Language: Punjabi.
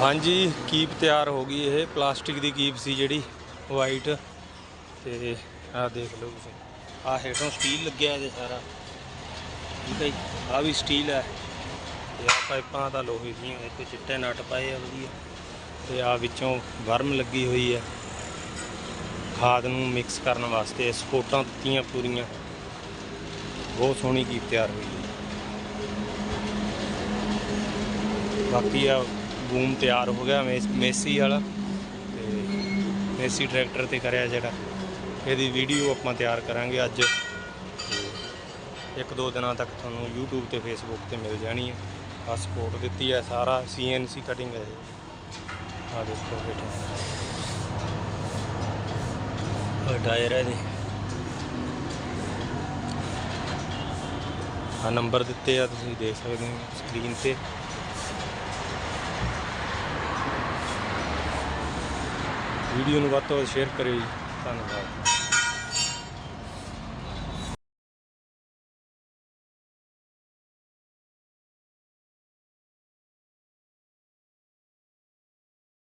ਹਾਂਜੀ, ਕੀਪ ਤਿਆਰ ਹੋ ਗਈ ਇਹ। ਪਲਾਸਟਿਕ ਦੀ ਕੀਪ ਸੀ ਜਿਹੜੀ ਵਾਈਟ ਤੇ ਆਹ ਦੇਖ ਲਓ ਤੁਸੀਂ। ਆਹ ਹੇਠੋਂ ਸਟੀਲ ਲੱਗਿਆ ਇਹਦੇ ਸਾਰਾ। ਠੀਕ ਹੈ ਜੀ, ਆਹ ਵੀ ਸਟੀਲ ਹੈ। ਤੇ ਆਹ ਪਾਈਪਾਂ ਤਾਂ ਲੋਹੇ ਦੀਆਂ ਇੱਥੇ ਚਿੱਟੇ ਨਟ ਪਾਏ ਆ ਵਧੀਆ। ਤੇ ਆਹ ਵਿੱਚੋਂ ਵਰਮ ਲੱਗੀ ਹੋਈ ਹੈ। ਖਾਦ ਨੂੰ ਮਿਕਸ ਕਰਨ ਵਾਸਤੇ ਸਪੋਰਟਾਂ ਦਿੱਤੀਆਂ ਪੂਰੀਆਂ। ਬਹੁਤ ਸੋਹਣੀ ਕੀਪ ਤਿਆਰ ਹੋਈ ਹੈ। ਬਾਕੀ ਆ ਬੂਮ ਤਿਆਰ ਹੋ ਗਿਆ ਮੇਸ- ਮੇਸੀ ਵਾਲਾ ਤੇ ਮੇਸੀ ਟਰੈਕਟਰ ਤੇ ਕਰਿਆ ਜਿਹੜਾ। ਇਹਦੀ ਵੀਡੀਓ ਆਪਾਂ ਤਿਆਰ ਕਰਾਂਗੇ ਅੱਜ। ਤੇ ਇੱਕ ਦੋ ਦਿਨਾਂ ਤੱਕ ਤੁਹਾਨੂੰ YouTube ਤੇ Facebook ਤੇ ਮਿਲ ਜਾਣੀ ਹੈ। ਆ ਸਪੋਰਟ ਦਿੱਤੀ ਹੈ ਸਾਰਾ CNC ਕਟਿੰਗ ਹੈ। ਇਹ ਆ ਦੇਖੋ ਬੇਟਾ। ਆ ਟਾਇਰ ਹੈ ਜੀ ਆ ਨੰਬਰ ਦਿੱਤੇ ਆ, ਤੁਸੀਂ ਦੇਖ ਸਕਦੇ ਹੋ ਸਕਰੀਨ ਤੇ। ਵੀਡੀਓ ਨੂੰ ਵੱਧ ਤੋਂ ਵੱਧ ਸ਼ੇਅਰ ਕਰਿਓ ਜੀ। ਧੰਨਵਾਦ।